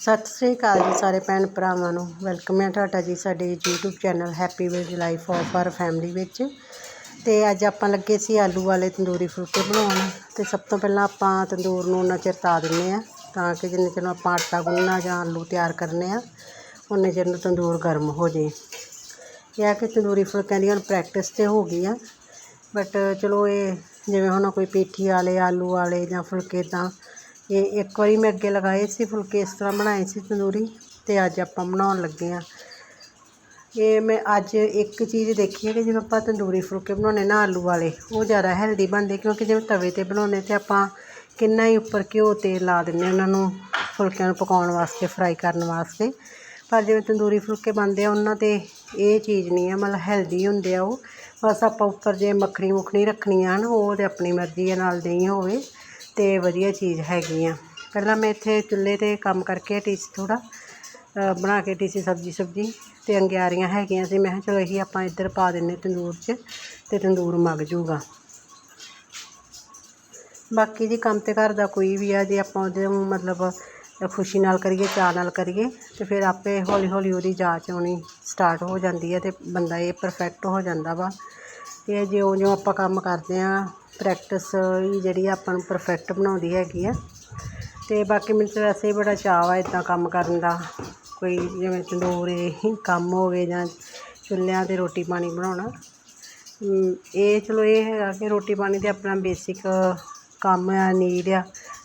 ਸਤਿ ਸ੍ਰੀ ਅਕਾਲ ਜੀ ਸਾਰੇ ਭੈਣ ਭਰਾਵਾਂ ਨੂੰ। ਵੈਲਕਮ ਹੈ ਤੁਹਾਡਾ ਜੀ ਸਾਡੇ YouTube channel happy with life of our family ਵਿੱਚ। ਤੇ ਅੱਜ ਆਪਾਂ ਲੱਗੇ ਸੀ ਆਲੂ ਵਾਲੇ ਤੰਦੂਰੀ ਫੁਲਕੇ ਬਣਾਉਣ। ਤੇ ਸਭ ਤੋਂ ਪਹਿਲਾਂ ਆਪਾਂ ਤੰਦੂਰ ਨੂੰ ਉਹਨਾਂ ਚਿਰ ਤਾ ਦਿੰਨੇ ਆ ਤਾਂ ਕਿ ਜਿੰਨੇ ਚਿਰ ਨੂੰ ਆਪਾਂ ਆਟਾ ਗੁੰਨਣਾ ਜਾਂ ਆਲੂ ਤਿਆਰ ਕਰਨੇ ਆ, ਉਨੇ ਚਿਰ ਨੂੰ ਤੰਦੂਰ ਗਰਮ ਹੋ ਜੇ। ਇਹ ਆ ਕਿ ਤੰਦੂਰੀ ਫੁਲਕਿਆਂ ਦੀ ਹੁਣ ਪ੍ਰੈਕਟਿਸ ਤੇ ਹੋ ਗਈ ਆ। ਬਟ ਚਲੋ ਇਹ ਜਿਵੇਂ ਹੁਣ ਕੋਈ ਪੇਠੀ ਵਾਲੇ, ਆਲੂ ਵਾਲੇ ਜਾਂ ਫੁਲਕੇ ਤਾਂ ਇਹ ਇੱਕ ਵਾਰੀ ਮੈਂ ਅੱਗੇ ਲਗਾਏ ਸੀ ਫੁਲਕੇ, ਇਸ ਤਰ੍ਹਾਂ ਬਣਾਏ ਸੀ ਤੰਦੂਰੀ ਤੇ ਅੱਜ ਆਪਾਂ ਬਣਾਉਣ ਲੱਗੇ ਆ ਇਹ ਮੈਂ ਅੱਜ ਇੱਕ ਚੀਜ਼ ਦੇਖੀ ਹੈ ਕਿ ਜਿਵੇਂ ਆਪਾਂ ਤੰਦੂਰੀ ਫੁਲਕੇ ਬਣਾਉਣੇ ਨਾ ਆਲੂ ਵਾਲੇ, ਉਹ ਜ਼ਿਆਦਾ ਹੈਲਦੀ ਬਣਦੇ ਕਿਉਂਕਿ ਜਿਵੇਂ ਤਵੇ ਤੇ ਬਣਾਉਣੇ ਤੇ ਆਪਾਂ ਕਿੰਨਾ ਹੀ ਉੱਪਰ ਘਿਓ ਤੇਲ ਲਾ ਦਿੰਦੇ ਉਹਨਾਂ ਨੂੰ ਫੁਲਕਿਆਂ ਨੂੰ ਪਕਾਉਣ ਵਾਸਤੇ ਫਰਾਈ ਕਰਨ ਵਾਸਤੇ। ਪਰ ਜਿਵੇਂ ਤੰਦੂਰੀ ਫੁਲਕੇ ਬਣਦੇ ਆ, ਉਹਨਾਂ ਤੇ ਇਹ ਚੀਜ਼ ਨਹੀਂ ਆ, ਮਤਲਬ ਹੈਲਦੀ ਹੁੰਦੇ ਆ ਉਹ। ਬਸ ਆਪਾਂ ਉੱਪਰ ਜੇ ਮੱਖਣੀ ਮੁਖਣੀ ਰੱਖਣੀ ਆ ਨਾ, ਉਹ ਤੇ ਆਪਣੀ ਮਰਜ਼ੀ ਦੇ ਨਾਲ ਦਹੀਂ ਹੋਵੇ। ਤੇ ਵਧੀਆ ਚੀਜ਼ ਹੈਗੀ ਆ। ਪਹਿਲਾਂ ਮੈਂ ਇੱਥੇ ਚੁੱਲ੍ਹੇ ਤੇ ਕੰਮ ਕਰਕੇ ਹਟੀ ਥੋੜ੍ਹਾ ਬਣਾ ਕੇ ਹਟੀ ਸੀ ਸਬਜ਼ੀ ਸਬਜ਼ੀ ਅਤੇ ਅੰਗਿਆਰੀਆਂ ਹੈਗੀਆਂ ਸੀ। ਮੈਂ ਕਿਹਾ ਚਲੋ ਇਹੀ ਆਪਾਂ ਇੱਧਰ ਪਾ ਦਿੰਨੇ ਤੰਦੂਰ 'ਚ ਅਤੇ ਤੰਦੂਰ ਮੱਗ ਜੂਗਾ। ਬਾਕੀ ਜੀ ਕੰਮ ਤੇ ਘਰ ਦਾ ਕੋਈ ਵੀ ਆ, ਜੇ ਆਪਾਂ ਉਹਦੇ ਮਤਲਬ ਖੁਸ਼ੀ ਨਾਲ ਕਰੀਏ, ਚਾਅ ਨਾਲ ਕਰੀਏ, ਤੇ ਫਿਰ ਆਪੇ ਹੌਲੀ ਹੌਲੀ ਉਹਦੀ ਜਾਚ ਆਉਣੀ ਸਟਾਰਟ ਹੋ ਜਾਂਦੀ ਹੈ ਤੇ ਬੰਦਾ ਇਹ ਪਰਫੈਕਟ ਹੋ ਜਾਂਦਾ ਵਾ। ਇਹ ਜਿਉਂ ਜਿਉਂ ਆਪਾਂ ਕੰਮ ਕਰਦੇ ਆ ਪ੍ਰੈਕਟਿਸ ਹੀ ਜਿਹੜੀ ਆ ਆਪਾਂ ਨੂੰ ਪਰਫੈਕਟ ਬਣਾਉਂਦੀ ਹੈਗੀ ਆ। ਅਤੇ ਬਾਕੀ ਮੈਨੂੰ ਤਾਂ ਵੈਸੇ ਹੀ ਬੜਾ ਚਾਅ ਆ ਇੱਦਾਂ ਕੰਮ ਕਰਨ ਦਾ। ਕੋਈ ਜਿਵੇਂ ਤੰਦੂਰੇ ਕੰਮ ਹੋਵੇ ਜਾਂ ਚੁੱਲ੍ਹਿਆਂ 'ਤੇ ਰੋਟੀ ਪਾਣੀ ਬਣਾਉਣਾ। ਇਹ ਚਲੋ ਇਹ ਹੈਗਾ ਕਿ ਰੋਟੀ ਪਾਣੀ ਤੇ ਆਪਣਾ ਬੇਸਿਕ ਕੰਮ ਆ ਨੀਡ ਆ।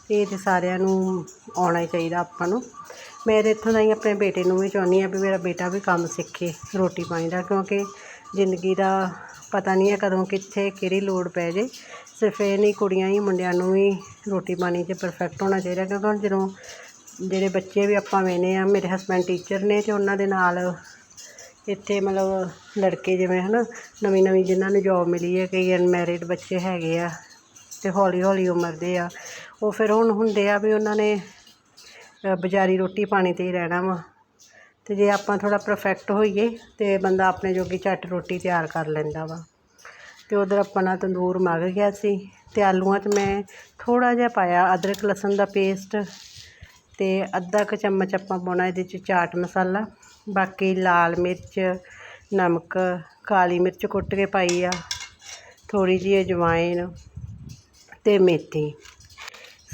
ਤੇ ਇਹ ਤੇ ਸਾਰਿਆਂ ਨੂੰ ਆਉਣਾ ਹੀ ਚਾਹੀਦਾ ਆਪਾਂ ਨੂੰ। ਮੈਂ ਤਾਂ ਇੱਥੋਂ ਦਾ ਹੀ ਆਪਣੇ ਬੇਟੇ ਨੂੰ ਵੀ ਚਾਹੁੰਦੀ ਆ ਵੀ ਮੇਰਾ ਬੇਟਾ ਵੀ ਕੰਮ ਸਿੱਖੇ ਰੋਟੀ ਪਾਣੀ ਦਾ, ਕਿਉਂਕਿ ਜ਼ਿੰਦਗੀ ਦਾ ਪਤਾ ਨਹੀਂ ਹੈ ਕਦੋਂ ਕਿੱਥੇ ਕਿਹੜੀ ਲੋੜ ਪੈ ਜੇ। ਸਿਰਫ ਇਹ ਨਹੀਂ, ਕੁੜੀਆਂ ਹੀ, ਮੁੰਡਿਆਂ ਨੂੰ ਵੀ ਰੋਟੀ ਪਾਣੀ 'ਚ ਪਰਫੈਕਟ ਹੋਣਾ ਚਾਹੀਦਾ ਕਿਉਂਕਿ ਹੁਣ ਜਦੋਂ ਜਿਹੜੇ ਬੱਚੇ ਵੀ ਆਪਾਂ ਵੇਨੇ ਆ ਮੇਰੇ ਹਸਬੈਂਡ ਟੀਚਰ ਨੇ ਤੇ ਉਹਨਾਂ ਦੇ ਨਾਲ ਇੱਥੇ ਮਤਲਬ ਲੜਕੇ ਜਿਵੇਂ ਹਨਾ, ਨਵੀਂ ਨਵੀਂ ਜਿਨ੍ਹਾਂ ਨੂੰ ਜੋਬ ਮਿਲੀ ਹੈ, ਕਈ ਅਨਮੈਰਿਡ ਬੱਚੇ ਹੈਗੇ ਆ ਤੇ ਹੌਲੀ ਹੌਲੀ ਉਮਰ ਦੇ ਆ, ਉਹ ਫਿਰ ਹੁਣ ਹੁੰਦੇ ਆ ਵੀ ਉਹਨਾਂ ਨੇ ਬਜ਼ਾਰੀ ਰੋਟੀ ਪਾਣੀ ਤੇ ਹੀ ਰਹਿਣਾ ਵਾ। ਤੇ ਜੇ ਆਪਾਂ ਥੋੜਾ ਪਰਫੈਕਟ ਹੋਈਏ ਤੇ ਬੰਦਾ ਆਪਣੇ ਜੋਗੀ ਝੱਟ ਰੋਟੀ ਤਿਆਰ ਕਰ ਲੈਂਦਾ ਵਾ। ਤੇ ਉਧਰ ਆਪਣਾ ਤੰਦੂਰ ਮੱਗ ਗਿਆ ਸੀ ਅਤੇ ਆਲੂਆਂ 'ਚ ਮੈਂ ਥੋੜ੍ਹਾ ਜਿਹਾ ਪਾਇਆ ਅਦਰਕ ਲਸਣ ਦਾ ਪੇਸਟ ਅਤੇ ਅੱਧਾ ਕੁ ਚਮਚ ਆਪਾਂ ਪਾਉਣਾ ਇਹਦੇ 'ਚ ਚਾਟ ਮਸਾਲਾ, ਬਾਕੀ ਲਾਲ ਮਿਰਚ, ਨਮਕ, ਕਾਲੀ ਮਿਰਚ ਕੁੱਟ ਕੇ ਪਾਈ ਆ, ਥੋੜ੍ਹੀ ਜਿਹੀ ਅਜਵਾਇਨ ਅਤੇ ਮੇਥੀ।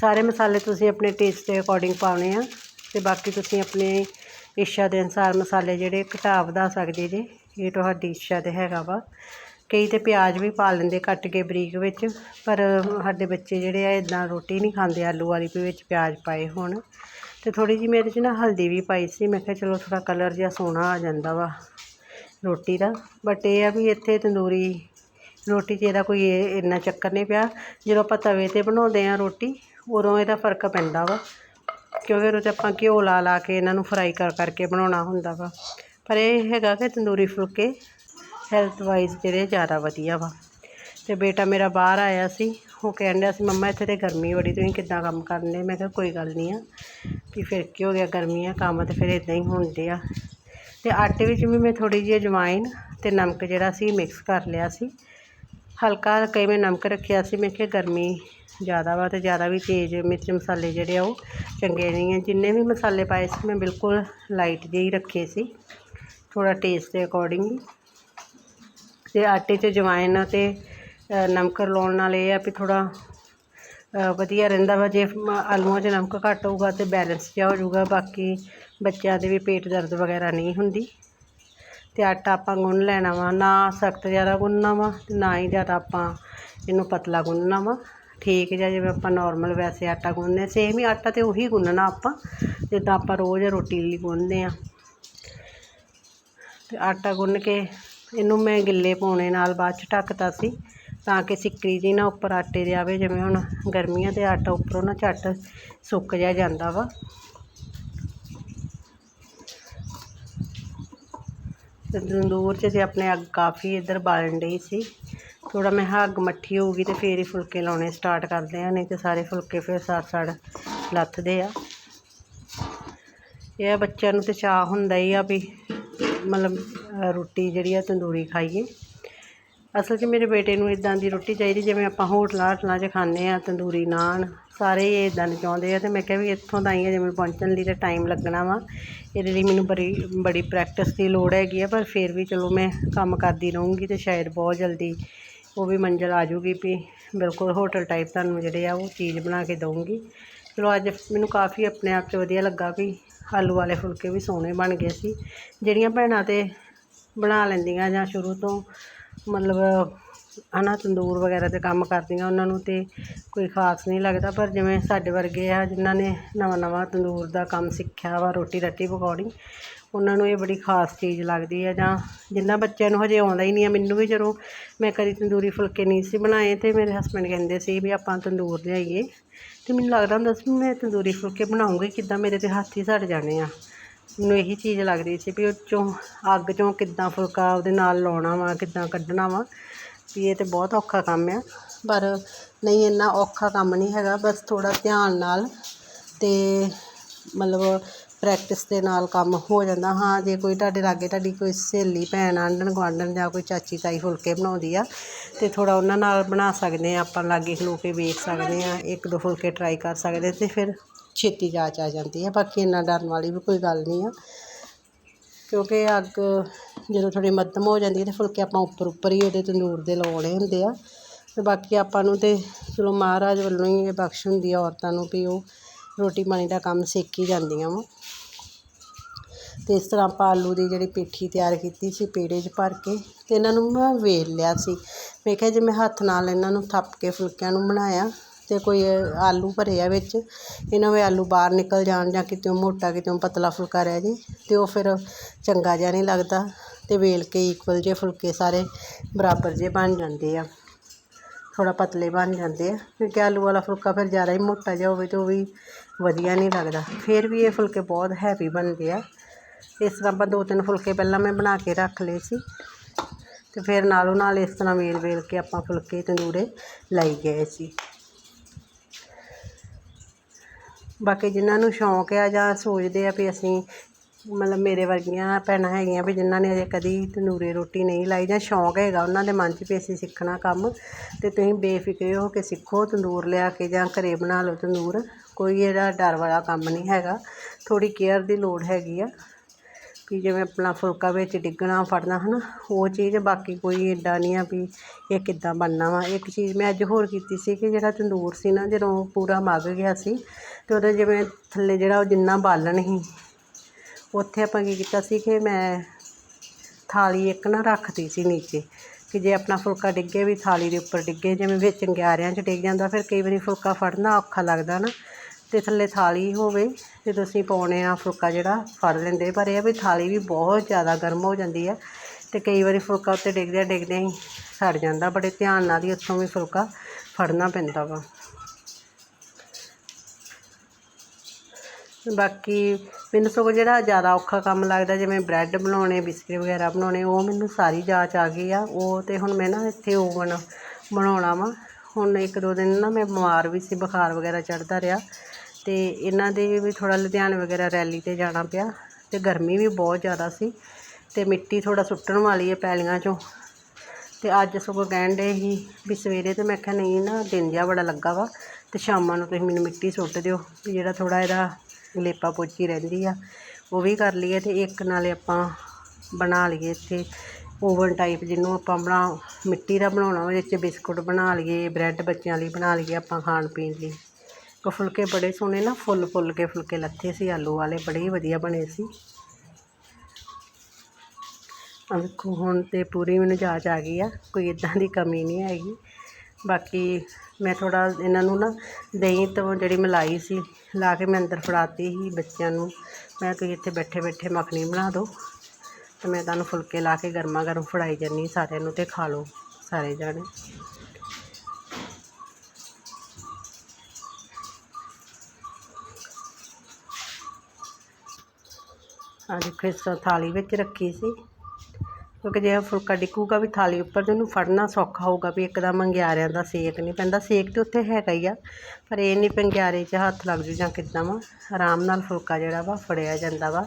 ਸਾਰੇ ਮਸਾਲੇ ਤੁਸੀਂ ਆਪਣੇ ਟੇਸਟ ਦੇ ਅਕੋਰਡਿੰਗ ਪਾਉਣੇ ਆ ਅਤੇ ਬਾਕੀ ਤੁਸੀਂ ਆਪਣੇ ਇੱਛਾ ਦੇ ਅਨੁਸਾਰ ਮਸਾਲੇ ਜਿਹੜੇ ਘਟਾ ਵਧਾ ਸਕਦੇ ਜੇ, ਇਹ ਤੁਹਾਡੀ ਇੱਛਾ ਤੇ ਹੈਗਾ ਵਾ। ਕਈ ਤਾਂ ਪਿਆਜ਼ ਵੀ ਪਾ ਲੈਂਦੇ ਕੱਟ ਕੇ ਬਰੀਕ ਵਿੱਚ, ਪਰ ਸਾਡੇ ਬੱਚੇ ਜਿਹੜੇ ਆ ਇੱਦਾਂ ਰੋਟੀ ਨਹੀਂ ਖਾਂਦੇ, ਆਲੂ ਵਾਲੀ ਵੀ ਵਿੱਚ ਪਿਆਜ਼ ਪਾਏ ਹੋਣ। ਅਤੇ ਥੋੜ੍ਹੀ ਜਿਹੀ ਮੈਂ ਇਹਦੇ 'ਚ ਨਾ ਹਲਦੀ ਵੀ ਪਾਈ ਸੀ, ਮੈਂ ਕਿਹਾ ਚਲੋ ਥੋੜ੍ਹਾ ਕਲਰ ਜਿਹਾ ਸੋਹਣਾ ਆ ਜਾਂਦਾ ਵਾ ਰੋਟੀ ਦਾ। ਬਟ ਇਹ ਆ ਵੀ ਇੱਥੇ ਤੰਦੂਰੀ ਰੋਟੀ 'ਚ ਇਹਦਾ ਕੋਈ ਇਹ, ਇੰਨਾ ਚੱਕਰ ਨਹੀਂ ਪਿਆ। ਜਦੋਂ ਆਪਾਂ ਤਵੇ 'ਤੇ ਬਣਾਉਂਦੇ ਆ ਰੋਟੀ, ਉਦੋਂ ਇਹਦਾ ਫ਼ਰਕ ਪੈਂਦਾ ਵਾ। ਕਿਉਂਕਿ ਉਹਦੇ 'ਚ ਆਪਾਂ ਘਿਓ ਲਾ ਲਾ ਕੇ ਇਹਨਾਂ ਨੂੰ ਫਰਾਈ ਕਰ ਕਰਕੇ ਬਣਾਉਣਾ ਹੁੰਦਾ ਵਾ। ਪਰ ਇਹ ਹੈਗਾ ਕਿ ਤੰਦੂਰੀ ਫੁਲਕੇ ਹੈਲਥ ਵਾਈਜ਼ ਜਿਹੜੇ ਜ਼ਿਆਦਾ ਵਧੀਆ ਵਾ। ਅਤੇ ਬੇਟਾ ਮੇਰਾ ਬਾਹਰ ਆਇਆ ਸੀ, ਉਹ ਕਹਿਣ ਡਿਆ ਸੀ, ਮੰਮਾ, ਇੱਥੇ ਤਾਂ ਗਰਮੀ ਬੜੀ, ਤੁਸੀਂ ਕਿੱਦਾਂ ਕੰਮ ਕਰਨੇ? ਮੈਂ ਕਿਹਾ, ਕੋਈ ਗੱਲ ਨਹੀਂ ਆ, ਵੀ ਫਿਰ ਕੀ ਹੋ ਗਿਆ, ਗਰਮੀ ਆ, ਕੰਮ ਤਾਂ ਫਿਰ ਇਦਾਂ ਹੀ ਹੁੰਦੇ ਆ ਅਤੇ ਆਟੇ ਵਿੱਚ ਵੀ ਮੈਂ ਥੋੜ੍ਹੀ ਜਿਹੀ ਅਜਵਾਇਨ ਅਤੇ ਨਮਕ ਜਿਹੜਾ ਸੀ ਮਿਕਸ ਕਰ ਲਿਆ ਸੀ। ਹਲਕਾ ਹਲਕਾ ਹੀ ਮੈਂ ਨਮਕ ਰੱਖਿਆ ਸੀ, ਮੈਂ ਕਿਹਾ, ਗਰਮੀ ਜ਼ਿਆਦਾ ਵਾ ਅਤੇ ਜ਼ਿਆਦਾ ਵੀ ਤੇਜ਼ ਮਿਰਚ ਮਸਾਲੇ ਜਿਹੜੇ ਆ, ਉਹ ਚੰਗੇ ਨਹੀਂ ਆ। ਜਿੰਨੇ ਵੀ ਮਸਾਲੇ ਪਾਏ ਸੀ, ਮੈਂ ਬਿਲਕੁਲ ਲਾਈਟ ਜਿਹੇ ਹੀ ਰੱਖੇ ਸੀ, ਥੋੜ੍ਹਾ ਟੇਸਟ ਦੇ ਅਕੋਰਡਿੰਗ ਤੇ ਆਟੇ 'ਚ ਅਜਵਾਇਨ ਤੇ ਅ, ਨਮਕ ਲਾਉਣ ਨਾਲ ਇਹ ਆ ਵੀ ਥੋੜ੍ਹਾ ਵਧੀਆ ਰਹਿੰਦਾ ਵਾ। ਜੇ ਆਲੂਆਂ 'ਚ ਨਮਕ ਘੱਟ ਹੋਊਗਾ ਤਾਂ ਬੈਲੈਂਸ ਜਿਹਾ ਹੋ ਜਾਊਗਾ ਬਾਕੀ ਬੱਚਿਆਂ ਦੇ ਵੀ ਪੇਟ ਦਰਦ ਵਗੈਰਾ ਨਹੀਂ ਹੁੰਦੀ। ਅਤੇ ਆਟਾ ਆਪਾਂ ਗੁੰਨ ਲੈਣਾ ਵਾ ਨਾ ਸਖਤ ਜ਼ਿਆਦਾ ਗੁੰਨਣਾ ਵਾ ਅਤੇ ਨਾ ਹੀ ਜ਼ਿਆਦਾ ਆਪਾਂ ਇਹਨੂੰ ਪਤਲਾ ਗੁੰਨਣਾ ਵਾ। ਠੀਕ ਜਿਹਾ ਜਿਵੇਂ ਆਪਾਂ ਨੋਰਮਲ ਵੈਸੇ ਆਟਾ ਗੁੰਨਦੇ ਸੇਮ ਹੀ ਆਟਾ ਤਾਂ ਉਹੀ ਗੁੰਨਣਾ ਆਪਾਂ ਜਿੱਦਾਂ ਆਪਾਂ ਰੋਜ਼ ਰੋਟੀ ਲਈ ਗੁੰਨਦੇ ਆ ਅਤੇ ਆਟਾ ਗੁੰਨ ਕੇ ਇਹਨੂੰ ਮੈਂ ਗਿੱਲੇ ਪਾਉਣੇ ਨਾਲ ਬਾਅਦ ਚ ਢੱਕਤਾ ਸੀ, ਤਾਂ ਕਿ ਸਿੱਕਰੀ ਜੀ ਨਾ ਉੱਪਰ ਆਟੇ ਦੇ ਆਵੇ, ਜਿਵੇਂ ਹੁਣ ਗਰਮੀਆਂ ਤੇ ਆਟਾ ਉੱਪਰੋਂ ਨਾ ਝੱਟ ਸੁੱਕ ਜਿਹਾ ਜਾਂਦਾ ਵਾ। ਤੇ ਤੰਦੂਰ 'ਚ ਜੇ ਆਪਣੇ ਅੱਗ ਕਾਫੀ ਇੱਧਰ ਬਾਲਣ ਡਈ ਸੀ ਥੋੜਾ ਮੈਂ ਕਿਹਾ ਅੱਗ ਮੱਠੀ ਹੋਊਗੀ ਤੇ ਫੇਰ ਹੀ ਫੁਲਕੇ ਲਾਉਣੇ ਸਟਾਰਟ ਕਰਦੇ ਆ, ਨਹੀਂ ਤੇ ਸਾਰੇ ਫੁਲਕੇ ਫਿਰ ਸੜ ਸੜ ਲੱਥਦੇ ਆ। ਇਹ ਬੱਚਿਆਂ ਨੂੰ ਤੇ ਚਾਹ ਹੁੰਦਾ ਹੀ ਆ ਵੀ ਮਤਲਬ ਰੋਟੀ ਜਿਹੜੀ ਆ, ਤੰਦੂਰੀ ਖਾਈਏ। ਅਸਲ 'ਚ ਮੇਰੇ ਬੇਟੇ ਨੂੰ ਇਦਾਂ ਦੀ ਰੋਟੀ ਚਾਹੀਦੀ, ਜਿਵੇਂ ਆਪਾਂ ਹੋਟਲਾਂ ਹਾਟਲਾਂ 'ਚ ਖਾਂਦੇ ਆ, ਤੰਦੂਰੀ ਨਾਨ, ਸਾਰੇ ਇਹ ਇੱਦਾਂ ਨਹੀਂ ਚਾਹੁੰਦੇ ਆ। ਤੇ ਮੈਂ ਕਿਹਾ ਵੀ ਇੱਥੋਂ ਤਾਂ ਹੀ ਹੈ ਜਿਵੇਂ ਪਹੁੰਚਣ ਲਈ ਤਾਂ ਟਾਈਮ ਲੱਗਣਾ ਵਾ। ਇਹਦੇ ਲਈ ਮੈਨੂੰ ਬੜੀ ਬੜੀ ਪ੍ਰੈਕਟਿਸ ਦੀ ਲੋੜ ਹੈਗੀ ਆ, ਪਰ ਫਿਰ ਵੀ ਚਲੋ ਮੈਂ ਕੰਮ ਕਰਦੀ ਰਹੂੰਗੀ ਤੇ ਸ਼ਾਇਦ ਬਹੁਤ ਜਲਦੀ ਉਹ ਵੀ ਮੰਜ਼ਿਲ ਆ ਜੂਗੀ ਵੀ ਬਿਲਕੁਲ ਹੋਟਲ ਟਾਈਪ ਤੁਹਾਨੂੰ ਜਿਹੜੇ ਆ, ਉਹ ਚੀਜ਼ ਬਣਾ ਕੇ ਦਊਂਗੀ। ਚਲੋ ਅੱਜ ਮੈਨੂੰ ਕਾਫੀ ਆਪਣੇ ਆਪ 'ਚ ਵਧੀਆ ਲੱਗਾ ਵੀ ਆਲੂ ਵਾਲੇ ਫੁਲਕੇ ਵੀ ਸੋਹਣੇ ਬਣ ਗਏ ਸੀ। ਜਿਹੜੀਆਂ ਭੈਣਾਂ ਤੇ ਬਣਾ ਲੈਂਦੀਆਂ ਜਾਂ ਸ਼ੁਰੂ ਤੋਂ ਮਤਲਬ ਹਨਾ ਤੰਦੂਰ ਵਗੈਰਾ 'ਤੇ ਕੰਮ ਕਰਦੀਆਂ, ਉਹਨਾਂ ਨੂੰ ਤੇ ਕੋਈ ਖਾਸ ਨਹੀਂ ਲੱਗਦਾ। ਪਰ ਜਿਵੇਂ ਸਾਡੇ ਵਰਗੇ ਆ, ਜਿਨ੍ਹਾਂ ਨੇ ਨਵਾਂ ਨਵਾਂ ਤੰਦੂਰ ਦਾ ਕੰਮ ਸਿੱਖਿਆ ਵਾ, ਰੋਟੀ ਰੱਟੀ ਪਕਾਉਣੀ ਉਹਨਾਂ ਨੂੰ ਇਹ ਬੜੀ ਖਾਸ ਚੀਜ਼ ਲੱਗਦੀ ਹੈ ਜਾਂ ਜਿਨ੍ਹਾਂ ਬੱਚਿਆਂ ਨੂੰ ਹਜੇ ਆਉਂਦਾ ਹੀ ਨਹੀਂ ਆ, ਮੈਨੂੰ ਵੀ ਜਦੋਂ ਮੈਂ ਕਦੀ ਤੰਦੂਰੀ ਫੁਲਕੇ ਨਹੀਂ ਸੀ ਬਣਾਏ ਤੇ ਮੇਰੇ ਹਸਬੰਡ ਕਹਿੰਦੇ ਸੀ ਵੀ ਆਪਾਂ ਤੰਦੂਰ ਲਿਆਈਏ। ਤੇ ਮੈਨੂੰ ਲੱਗਦਾ ਹੁੰਦਾ ਸੀ ਵੀ ਮੈਂ ਤੰਦੂਰੀ ਫੁਲਕੇ ਬਣਾਉਂਗੀ, ਕਿੱਦਾਂ ਮੇਰੇ ਤੇ ਹੱਥ ਹੀ ਸੜ ਜਾਣੇ ਆ। ਮੈਨੂੰ ਇਹੀ ਚੀਜ਼ ਲੱਗਦੀ ਸੀ ਵੀ ਉਹ 'ਚੋਂ ਅੱਗ 'ਚੋਂ ਕਿੱਦਾਂ ਫੁਲਕਾ ਉਹਦੇ ਨਾਲ ਲਾਉਣਾ ਵਾ, ਕਿੱਦਾਂ ਕੱਢਣਾ ਵਾ, ਵੀ ਇਹ ਤੇ ਬਹੁਤ ਔਖਾ ਕੰਮ ਆ। ਪਰ ਨਹੀਂ, ਇੰਨਾ ਔਖਾ ਕੰਮ ਨਹੀਂ ਹੈਗਾ, ਬਸ ਥੋੜ੍ਹਾ ਧਿਆਨ ਨਾਲ ਅਤੇ ਮਤਲਬ ਪ੍ਰੈਕਟਿਸ ਦੇ ਨਾਲ ਕੰਮ ਹੋ ਜਾਂਦਾ। ਹਾਂ, ਜੇ ਕੋਈ ਤੁਹਾਡੇ ਲਾਗੇ ਤੁਹਾਡੀ ਕੋਈ ਸਹੇਲੀ, ਭੈਣ, ਆਂਢਣ ਗੁਆਂਢਣ ਜਾਂ ਕੋਈ ਚਾਚੀ ਤਾਈ ਫੁਲਕੇ ਬਣਾਉਂਦੀ ਆ ਅਤੇ ਥੋੜ੍ਹਾ ਉਹਨਾਂ ਨਾਲ ਬਣਾ ਸਕਦੇ ਆ, ਆਪਾਂ ਲਾਗੇ ਖਲੋ ਕੇ ਵੇਖ ਸਕਦੇ ਆ, ਇੱਕ ਦੋ ਫੁਲਕੇ ਟਰਾਈ ਕਰ ਸਕਦੇ ਅਤੇ ਫਿਰ ਛੇਤੀ ਜਾਚ ਆ ਜਾਂਦੀ ਹੈ ਬਾਕੀ ਇੰਨਾ ਡਰਨ ਵਾਲੀ ਵੀ ਕੋਈ ਗੱਲ ਨਹੀਂ ਆ। ਕਿਉਂਕਿ ਅੱਗ ਜਦੋਂ ਥੋੜ੍ਹੀ ਮੱਧਮ ਹੋ ਜਾਂਦੀ ਹੈ ਤਾਂ ਫੁਲਕੇ ਆਪਾਂ ਉੱਪਰ ਉੱਪਰ ਹੀ ਉਹਦੇ ਤੰਦੂਰ ਦੇ ਲਗਾਉਣੇ ਹੁੰਦੇ ਆ। ਅਤੇ ਬਾਕੀ ਆਪਾਂ ਨੂੰ ਤਾਂ ਚਲੋ ਮਹਾਰਾਜ ਵੱਲੋਂ ਹੀ ਇਹ ਬਖਸ਼ ਹੁੰਦੀ ਆ ਔਰਤਾਂ ਨੂੰ ਵੀ ਉਹ ਰੋਟੀ ਪਾਣੀ ਦਾ ਕੰਮ ਸਿੱਖ ਹੀ ਜਾਂਦੀਆਂ ਵਾ। ਅਤੇ ਇਸ ਤਰ੍ਹਾਂ ਆਪਾਂ ਆਲੂ ਦੀ ਜਿਹੜੀ ਪੇਠੀ ਤਿਆਰ ਕੀਤੀ ਸੀ ਪੇੜੇ 'ਚ ਭਰ ਕੇ ਅਤੇ ਇਹਨਾਂ ਨੂੰ ਮੈਂ ਵੇਲ ਲਿਆ ਸੀ। ਮੈਂ ਕਿਹਾ ਜੇ ਮੈਂ ਹੱਥ ਨਾਲ ਇਹਨਾਂ ਨੂੰ ਥੱਪ ਕੇ ਫੁਲਕਿਆਂ ਨੂੰ ਬਣਾਇਆ ਅਤੇ ਕੋਈ ਆਲੂ ਭਰੇ ਆ ਵਿੱਚ, ਇਹਨਾਂ ਵਿੱਚ ਆਲੂ ਬਾਹਰ ਨਿਕਲ ਜਾਣ ਜਾਂ ਕਿਤੇ ਮੋਟਾ ਕਿਤੇ ਪਤਲਾ ਫੁਲਕਾ ਰਹਿ ਜੇ ਅਤੇ ਉਹ ਫਿਰ ਚੰਗਾ ਜਿਹਾ ਨਹੀਂ ਲੱਗਦਾ ਅਤੇ ਵੇਲ ਕੇ ਇਕੁਅਲ ਜਿਹੇ ਫੁਲਕੇ ਸਾਰੇ ਬਰਾਬਰ ਜਿਹੇ ਬਣ ਜਾਂਦੇ ਆ। ਥੋੜ੍ਹਾ ਪਤਲੇ ਬਣ ਜਾਂਦੇ ਆ। ਕਿਉਂਕਿ ਆਲੂ ਵਾਲਾ ਫੁਲਕਾ ਫਿਰ ਜ਼ਿਆਦਾ ਹੀ ਮੋਟਾ ਜਿਹਾ ਹੋਵੇ ਤਾਂ ਉਹ ਵੀ ਵਧੀਆ ਨਹੀਂ ਲੱਗਦਾ। ਫਿਰ ਵੀ ਇਹ ਫੁਲਕੇ ਬਹੁਤ ਹੈਵੀ ਬਣਦੇ ਆ। ਇਸ ਤਰ੍ਹਾਂ ਆਪਾਂ ਦੋ ਤਿੰਨ ਫੁਲਕੇ ਪਹਿਲਾਂ ਮੈਂ ਬਣਾ ਕੇ ਰੱਖ ਲਏ ਸੀ। ਅਤੇ ਫਿਰ ਨਾਲੋਂ ਨਾਲ ਇਸ ਤਰ੍ਹਾਂ ਵੇਲ ਵੇਲ ਕੇ ਆਪਾਂ ਫੁਲਕੇ ਤੰਦੂਰੇ ਲਾਈ ਗਏ ਸੀ। ਬਾਕੀ ਜਿਨ੍ਹਾਂ ਨੂੰ ਸ਼ੌਂਕ ਆ ਜਾਂ ਸੋਚਦੇ ਆ ਵੀ ਅਸੀਂ ਮਤਲਬ ਮੇਰੇ ਵਰਗੀਆਂ ਭੈਣਾਂ ਹੈਗੀਆਂ ਵੀ ਜਿਨ੍ਹਾਂ ਨੇ ਅਜੇ ਕਦੀ ਤੰਦੂਰੀ ਰੋਟੀ ਨਹੀਂ ਲਾਈ ਜਾਂ ਸ਼ੌਂਕ ਹੈਗਾ ਉਹਨਾਂ ਦੇ ਮਨ 'ਚ ਵੀ ਅਸੀਂ ਸਿੱਖਣਾ ਕੰਮ। ਅਤੇ ਤੁਸੀਂ ਬੇਫਿਕਰੇ ਹੋ ਕੇ ਸਿੱਖੋ ਤੰਦੂਰ ਲਿਆ ਕੇ ਜਾਂ ਘਰੇ ਬਣਾ ਲਓ ਤੰਦੂਰ। ਕੋਈ ਇਹਦਾ ਡਰ ਵਾਲਾ ਕੰਮ ਨਹੀਂ ਹੈਗਾ। ਥੋੜ੍ਹੀ ਕੇਅਰ ਦੀ ਲੋੜ ਹੈਗੀ ਆ। ਵੀ ਜਿਵੇਂ ਆਪਣਾ ਫੁਲਕਾ ਵਿੱਚ ਡਿੱਗਣਾ, ਫੜਨਾ ਹੈ ਨਾ ਉਹ ਚੀਜ਼ ਬਾਕੀ ਕੋਈ ਇੱਦਾਂ ਨਹੀਂ ਆ ਵੀ ਇਹ ਕਿੱਦਾਂ ਬਣਨਾ ਵਾ। ਇੱਕ ਚੀਜ਼ ਮੈਂ ਅੱਜ ਹੋਰ ਕੀਤੀ ਸੀ ਕਿ ਜਿਹੜਾ ਤੰਦੂਰ ਸੀ ਨਾ, ਜਦੋਂ ਪੂਰਾ ਮੱਗ ਗਿਆ ਸੀ ਅਤੇ ਉਹਦੇ ਜਿਵੇਂ ਥੱਲੇ ਜਿਹੜਾ ਉਹ ਜਿੰਨਾ ਬਾਲਣ ਸੀ, ਉੱਥੇ ਆਪਾਂ ਕੀ ਕੀਤਾ ਸੀ ਕਿ ਮੈਂ ਥਾਲੀ ਇੱਕ ਨਾ ਰੱਖਤੀ ਸੀ ਨੀਚੇ, ਕਿ ਜੇ ਆਪਣਾ ਫੁਲਕਾ ਡਿੱਗੇ ਵੀ ਥਾਲੀ ਦੇ ਉੱਪਰ ਡਿੱਗੇ, ਜਿਵੇਂ ਵਿੱਚ ਗਿਆਰਿਆਂ 'ਚ ਡਿੱਗ ਜਾਂਦਾ, ਫਿਰ ਕਈ ਵਾਰੀ ਫੁਲਕਾ ਫੜਨਾ ਔਖਾ ਲੱਗਦਾ ਨਾ। ਅਤੇ ਥੱਲੇ ਥਾਲੀ ਹੋਵੇ ਤੇ ਤੁਸੀਂ ਪਾਉਣੇ ਆ ਫੁਲਕਾ ਜਿਹੜਾ ਫੜ ਲੈਂਦੇ, ਪਰ ਇਹ ਆ ਵੀ ਥਾਲੀ ਵੀ ਬਹੁਤ ਜ਼ਿਆਦਾ ਗਰਮ ਹੋ ਜਾਂਦੀ ਹੈ ਅਤੇ ਕਈ ਵਾਰੀ ਫੁਲਕਾ ਉੱਤੇ ਡਿੱਗਦਿਆਂ ਡਿੱਗਦਿਆਂ ਹੀ ਸੜ ਜਾਂਦਾ, ਬੜੇ ਧਿਆਨ ਨਾਲ ਹੀ ਉੱਥੋਂ ਵੀ ਫੁਲਕਾ ਫੜਨਾ ਪੈਂਦਾ ਵਾ। ਬਾਕੀ ਮੈਨੂੰ ਸਗੋਂ ਜਿਹੜਾ ਜ਼ਿਆਦਾ ਔਖਾ ਕੰਮ ਲੱਗਦਾ, ਜਿਵੇਂ ਬ੍ਰੈਡ ਬਣਾਉਣੇ, ਬਿਸਕਿਟ ਵਗੈਰਾ ਬਣਾਉਣੇ, ਉਹ ਮੈਨੂੰ ਸਾਰੀ ਜਾਚ ਆ ਗਈ ਆ, ਉਹ ਤੇ ਹੁਣ ਮੈਂ ਨਾ ਇੱਥੇ ਓਵਨ ਬਣਾਉਣਾ ਵਾ। ਹੁਣ ਇੱਕ ਦੋ ਦਿਨ ਨਾ ਮੈਂ ਬਿਮਾਰ ਵੀ ਸੀ, ਬੁਖਾਰ ਵਗੈਰਾ ਚੜ੍ਹਦਾ ਰਿਹਾ। ਅਤੇ ਇਹਨਾਂ ਦੇ ਵੀ ਥੋੜ੍ਹਾ ਲੁਧਿਆਣੇ ਵਗੈਰਾ ਰੈਲੀ 'ਤੇ ਜਾਣਾ ਪਿਆ ਅਤੇ ਗਰਮੀ ਵੀ ਬਹੁਤ ਜ਼ਿਆਦਾ ਸੀ ਅਤੇ ਮਿੱਟੀ ਥੋੜ੍ਹਾ ਸੁੱਟਣ ਵਾਲੀ ਹੈ ਪੈਲੀਆਂ 'ਚੋਂ। ਅਤੇ ਅੱਜ ਸਗੋਂ ਕਹਿਣ ਡੇ ਸੀ ਵੀ ਸਵੇਰੇ ਤੇ ਮੈਂ ਕਿਹਾ ਨਹੀਂ ਨਾ, ਦਿਨ ਜਿਹਾ ਬੜਾ ਲੱਗਾ ਵਾ ਅਤੇ ਸ਼ਾਮਾਂ ਨੂੰ ਤੁਸੀਂ ਮੈਨੂੰ ਮਿੱਟੀ ਸੁੱਟ ਦਿਓ, ਵੀ ਜਿਹੜਾ ਥੋੜ੍ਹਾ ਇਹਦਾ ਲੇਪਾ ਪੋਚੀ ਰਹਿੰਦੀ ਆ, ਉਹ ਵੀ ਕਰ ਲਈਏ ਅਤੇ ਇੱਕ ਨਾਲੇ ਆਪਾਂ ਬਣਾ ਲਈਏ ਇੱਥੇ ਓਵਨ ਟਾਈਪ ਜਿਹਨੂੰ ਆਪਾਂ ਬਣਾ, ਮਿੱਟੀ ਦਾ ਬਣਾਉਣਾ ਉਹਦੇ 'ਚ ਬਿਸਕੁਟ ਬਣਾ ਲਈਏ, ਬ੍ਰੈਡ ਬੱਚਿਆਂ ਲਈ ਬਣਾ ਲਈਏ ਆਪਾਂ ਖਾਣ ਪੀਣ ਲਈ। ਫੁਲਕੇ ਬੜੇ ਸੋਹਣੇ ਨਾ, ਫੁੱਲ ਫੁੱਲ ਕੇ ਫੁਲਕੇ ਲੱਥੇ ਸੀ, ਆਲੂ ਵਾਲੇ ਬੜੇ ਹੀ ਵਧੀਆ ਬਣੇ ਸੀ। ਵੇਖੋ, ਹੁਣ ਤੇ ਪੂਰੀ ਮੈਨੂੰ ਜਾਚ ਆ ਗਈ ਆ, ਕੋਈ ਇਦਾਂ ਦੀ ਕਮੀ ਨਹੀਂ ਹੈਗੀ। ਬਾਕੀ ਮੈਂ ਥੋੜ੍ਹਾ ਇਹਨਾਂ ਨੂੰ ਨਾ ਦਹੀਂ ਤੋਂ ਜਿਹੜੀ ਮਲਾਈ ਸੀ, ਲਾ ਕੇ ਮੈਂ ਅੰਦਰ ਫੜਾਤੀ ਸੀ ਬੱਚਿਆਂ ਨੂੰ। ਮੈਂ ਤੁਸੀਂ ਇੱਥੇ ਬੈਠੇ ਬੈਠੇ ਮੱਖਣੀ ਬਣਾ ਦਿਓ ਅਤੇ ਮੈਂ ਤੁਹਾਨੂੰ ਫੁਲਕੇ ਲਾ ਕੇ ਗਰਮਾ ਗਰਮ ਫੜਾਈ ਜਾਂਦੀ ਸਾਰਿਆਂ ਨੂੰ ਅਤੇ ਖਾ ਲਓ ਸਾਰੇ ਜਾਣੇ। ਆਹ ਦੇਖੋ ਇਸ ਤਰ੍ਹਾਂ ਥਾਲੀ ਵਿੱਚ ਰੱਖੀ ਸੀ। ਕਿਉਂਕਿ ਜੇ ਫੁਲਕਾ ਡਿੱਗੂਗਾ ਵੀ ਥਾਲੀ ਉੱਪਰ ਤੇ ਉਹਨੂੰ ਫੜਨਾ ਸੌਖਾ ਹੋਊਗਾ ਵੀ ਇੱਕਦਮ ਅੰਗਿਆਰਿਆਂ ਦਾ ਸੇਕ ਨਹੀਂ ਪੈਂਦਾ। ਸੇਕ ਤੇ ਉੱਥੇ ਹੈਗਾ ਹੀ ਆ, ਪਰ ਇਹ ਨਹੀਂ ਪੰਗਿਆਰੇ 'ਚ ਹੱਥ ਲੱਗ ਜੂ ਜਾਂ ਕਿੱਦਾਂ ਵਾ। ਆਰਾਮ ਨਾਲ ਫੁਲਕਾ ਜਿਹੜਾ ਵਾ ਫੜਿਆ ਜਾਂਦਾ ਵਾ।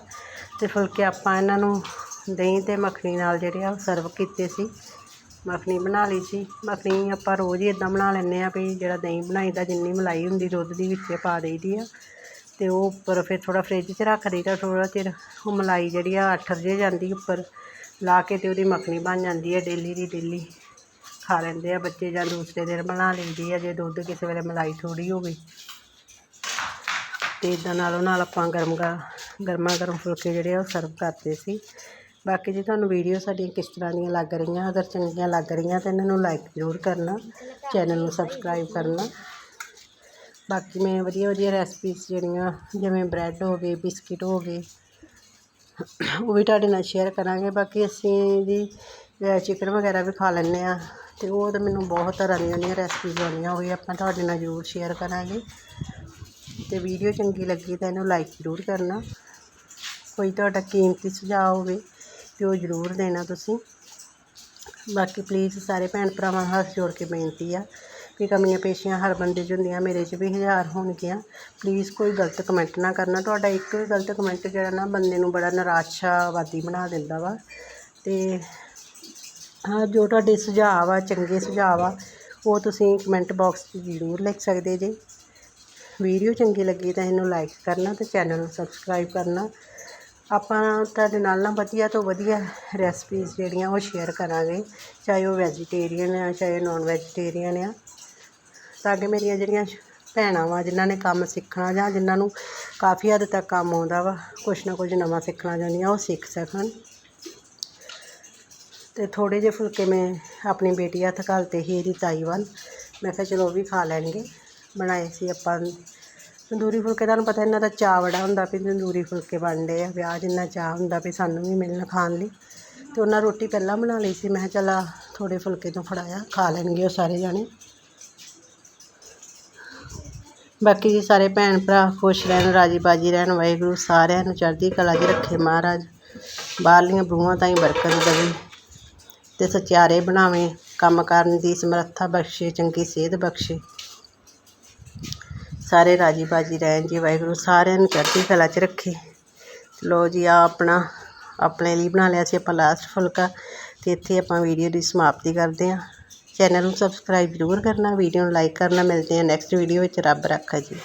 ਅਤੇ ਫੁਲਕੇ ਆਪਾਂ ਇਹਨਾਂ ਨੂੰ ਦਹੀਂ ਅਤੇ ਮੱਖਣੀ ਨਾਲ ਜਿਹੜੇ ਆ ਸਰਵ ਕੀਤੇ ਸੀ। ਮੱਖਣੀ ਬਣਾ ਲਈ ਸੀ। ਮੱਖਣੀ ਆਪਾਂ ਰੋਜ਼ ਹੀ ਇਦਾਂ ਬਣਾ ਲੈਂਦੇ ਆ ਵੀ ਜਿਹੜਾ ਦਹੀਂ ਬਣਾਈਦਾ, ਜਿੰਨੀ ਮਲਾਈ ਹੁੰਦੀ ਦੁੱਧ ਦੀ ਵਿੱਚ ਪਾ ਦੇਈਦੀ ਆ। ਅਤੇ ਉਹ ਉੱਪਰ ਫਿਰ ਥੋੜ੍ਹਾ ਫਰਿੱਜ 'ਚ ਰੱਖ ਦਈਦਾ, ਥੋੜ੍ਹਾ ਚਿਰ ਉਹ ਮਲਾਈ ਜਿਹੜੀ ਆ ਅੱਠਰ ਜੇ ਜਾਂਦੀ ਉੱਪਰ। ਲਾਹ ਕੇ ਅਤੇ ਉਹਦੀ ਮੱਖਣੀ ਬਣ ਜਾਂਦੀ ਹੈ ਡੇਲੀ ਦੀ ਡੇਲੀ ਖਾ ਲੈਂਦੇ ਆ ਬੱਚੇ ਜਾਂ ਦੂਸਰੇ ਦਿਨ ਬਣਾ ਲਈਦੀ ਆ, ਜੇ ਦੁੱਧ ਕਿਸੇ ਵੇਲੇ ਮਲਾਈ ਥੋੜ੍ਹੀ ਹੋਵੇ। ਅਤੇ ਇੱਦਾਂ ਨਾਲੋਂ ਨਾਲ ਆਪਾਂ ਗਰਮ ਗਰਮਾ ਗਰਮ ਫੁਲਕੇ ਜਿਹੜੇ ਆ ਉਹ ਸਰਵ ਕਰਦੇ ਸੀ। ਬਾਕੀ ਜੇ ਤੁਹਾਨੂੰ ਵੀਡੀਓ ਸਾਡੀਆਂ ਕਿਸ ਤਰ੍ਹਾਂ ਦੀਆਂ ਲੱਗ ਰਹੀਆਂ, ਅਗਰ ਚੰਗੀਆਂ ਲੱਗ ਰਹੀਆਂ ਤਾਂ ਇਹਨਾਂ ਨੂੰ ਲਾਈਕ ਜ਼ਰੂਰ ਕਰਨਾ ਚੈਨਲ ਨੂੰ ਸਬਸਕ੍ਰਾਈਬ ਕਰਨਾ। ਬਾਕੀ ਮੈਂ ਵਧੀਆ ਵਧੀਆ ਰੈਸਪੀਸ ਜਿਹੜੀਆਂ, ਜਿਵੇਂ ਬ੍ਰੈਡ ਹੋ ਗਏ ਬਿਸਕਿਟ ਹੋ ਗਏ, ਉਹ ਵੀ ਤੁਹਾਡੇ ਨਾਲ ਸ਼ੇਅਰ ਕਰਾਂਗੇ। ਬਾਕੀ ਅਸੀਂ ਜੀ ਚਿਕਨ ਵਗੈਰਾ ਵੀ ਖਾ ਲੈਂਦੇ ਆ ਅਤੇ ਉਹ ਤਾਂ ਮੈਨੂੰ ਬਹੁਤ ਤਰ੍ਹਾਂ ਦੀਆਂ ਜਿਹੜੀਆਂ ਰੈਸਪੀਜ਼ ਆਉਂਦੀਆਂ ਉਹ ਵੀ ਆਪਾਂ ਤੁਹਾਡੇ ਨਾਲ ਜ਼ਰੂਰ ਸ਼ੇਅਰ ਕਰਾਂਗੇ। ਅਤੇ ਵੀਡੀਓ ਚੰਗੀ ਲੱਗੀ ਤਾਂ ਇਹਨੂੰ ਲਾਈਕ ਜ਼ਰੂਰ ਕਰਨਾ। ਕੋਈ ਤੁਹਾਡਾ ਕੀਮਤੀ ਸੁਝਾਅ ਹੋਵੇ ਅਤੇ ਉਹ ਜ਼ਰੂਰ ਦੇਣਾ ਤੁਸੀਂ। ਬਾਕੀ ਪਲੀਜ਼ ਸਾਰੇ ਭੈਣ ਭਰਾਵਾਂ ਨੂੰ ਹੱਥ ਜੋੜ ਕੇ ਬੇਨਤੀ ਆ। ਵੀ ਕਮੀਆਂ ਪੇਸ਼ੀਆਂ ਹਰ ਬੰਦੇ 'ਚ ਹੁੰਦੀਆਂ, ਮੇਰੇ 'ਚ ਵੀ ਹਜ਼ਾਰ ਹੋਣਗੀਆਂ। ਪਲੀਜ਼ ਕੋਈ ਗਲਤ ਕਮੈਂਟ ਨਾ ਕਰਨਾ। ਤੁਹਾਡਾ ਇੱਕ ਵੀ ਗਲਤ ਕਮੈਂਟ ਜਿਹੜਾ ਨਾ ਬੰਦੇ ਨੂੰ ਬੜਾ ਨਿਰਾਸ਼ਾਵਾਦੀ ਬਣਾ ਦਿੰਦਾ ਵਾ। ਅਤੇ ਹਾਂ, ਜੋ ਤੁਹਾਡੇ ਸੁਝਾਅ ਆ, ਚੰਗੇ ਸੁਝਾਅ ਆ, ਉਹ ਤੁਸੀਂ ਕਮੈਂਟ ਬਾਕਸ 'ਚ ਜ਼ਰੂਰ ਲਿਖ ਸਕਦੇ ਜੇ। ਵੀਡੀਓ ਚੰਗੀ ਲੱਗੀ ਤਾਂ ਇਹਨੂੰ ਲਾਈਕ ਕਰਨਾ ਅਤੇ ਚੈਨਲ ਨੂੰ ਸਬਸਕ੍ਰਾਈਬ ਕਰਨਾ। ਆਪਾਂ ਤੁਹਾਡੇ ਨਾਲ ਨਾ ਵਧੀਆ ਤੋਂ ਵਧੀਆ ਰੈਸਪੀਜ਼ ਜਿਹੜੀਆਂ ਉਹ ਸ਼ੇਅਰ ਕਰਾਂਗੇ, ਚਾਹੇ ਉਹ ਵੈਜੀਟੇਰੀਅਨ ਆ, ਚਾਹੇ ਨੋਨ ਵੈਜੀਟੇਰੀਅਨ ਆ। ਤਾਂ ਕਿ ਮੇਰੀਆਂ ਜਿਹੜੀਆਂ ਭੈਣਾਂ ਵਾ, ਜਿਨ੍ਹਾਂ ਨੇ ਕੰਮ ਸਿੱਖਣਾ ਜਾਂ ਜਿਨ੍ਹਾਂ ਨੂੰ ਕਾਫੀ ਹੱਦ ਤੱਕ ਕੰਮ ਆਉਂਦਾ ਵਾ, ਕੁਛ ਨਾ ਕੁਝ ਨਵਾਂ ਸਿੱਖਣਾ ਚਾਹੁੰਦੀਆਂ, ਉਹ ਸਿੱਖ ਸਕਣ। ਅਤੇ ਥੋੜ੍ਹੇ ਜਿਹੇ ਫੁਲਕੇ ਮੈਂ ਆਪਣੀ ਬੇਟੀ ਹੱਥ ਘੱਲਤੇ ਹੀ ਇਹਦੀ ਤਾਈ ਵੱਲ। ਮੈਂ ਕਿਹਾ ਚਲੋ ਉਹ ਵੀ ਖਾ ਲੈਣਗੇ। ਬਣਾਏ ਸੀ ਆਪਾਂ ਤੰਦੂਰੀ ਫੁਲਕੇ, ਤੁਹਾਨੂੰ ਪਤਾ ਇਹਨਾਂ ਦਾ ਚਾਅ ਬੜਾ ਹੁੰਦਾ ਵੀ ਤੰਦੂਰੀ ਫੁਲਕੇ ਬਣਦੇ ਆ, ਵਿਆਹ ਜਿੰਨਾ ਚਾਅ ਹੁੰਦਾ ਵੀ ਸਾਨੂੰ ਵੀ ਮਿਲਣ ਖਾਣ ਲਈ। ਅਤੇ ਉਹਨਾਂ ਰੋਟੀ ਪਹਿਲਾਂ ਬਣਾ ਲਈ ਸੀ, ਮੈਂ ਕਿਹਾ ਚੱਲ ਆਹ ਥੋੜ੍ਹੇ ਫੁਲਕੇ ਤੋਂ ਫੜਾਇਆ, ਖਾ ਲੈਣਗੇ ਉਹ ਸਾਰੇ ਜਾਣੇ। ਬਾਕੀ ਜੀ ਸਾਰੇ ਭੈਣ ਭਰਾ ਖੁਸ਼ ਰਹਿਣ, ਰਾਜੀ ਬਾਜੀ ਰਹਿਣ, ਵਾਹਿਗੁਰੂ ਸਾਰਿਆਂ ਨੂੰ ਚੜ੍ਹਦੀ ਕਲਾ 'ਚ ਰੱਖੇ ਮਹਾਰਾਜ। ਬਾਹਰਲੀਆਂ ਬਰੂਹਾਂ ਤਾਈਂ ਬਰਕਤ ਦੇਵੇ ਅਤੇ ਸਚਿਆਰੇ ਬਣਾਵੇ, ਕੰਮ ਕਰਨ ਦੀ ਸਮਰੱਥਾ ਬਖਸ਼ੇ, ਚੰਗੀ ਸਿਹਤ ਬਖਸ਼ੇ। ਸਾਰੇ ਰਾਜੀ ਬਾਜੀ ਰਹਿਣ ਜੀ, ਵਾਹਿਗੁਰੂ ਸਾਰਿਆਂ ਨੂੰ ਚੜ੍ਹਦੀ ਕਲਾ 'ਚ ਰੱਖੇ। ਲੋ ਜੀ ਆ ਆਪਣਾ, ਆਪਣੇ ਲਈ ਬਣਾ ਲਿਆ ਸੀ ਆਪਾਂ ਲਾਸਟ ਫੁਲਕਾ ਅਤੇ ਇੱਥੇ ਆਪਾਂ ਵੀਡੀਓ ਦੀ ਸਮਾਪਤੀ ਕਰਦੇ ਹਾਂ। ਚੈਨਲ ਨੂੰ ਸਬਸਕ੍ਰਾਈਬ ਜ਼ਰੂਰ ਕਰਨਾ, ਵੀਡੀਓ ਨੂੰ ਲਾਈਕ ਕਰਨਾ, ਮਿਲਦੇ ਹਾਂ ਨੈਕਸਟ ਵੀਡੀਓ ਵਿੱਚ, ਰੱਬ ਰੱਖਾ ਜੀ।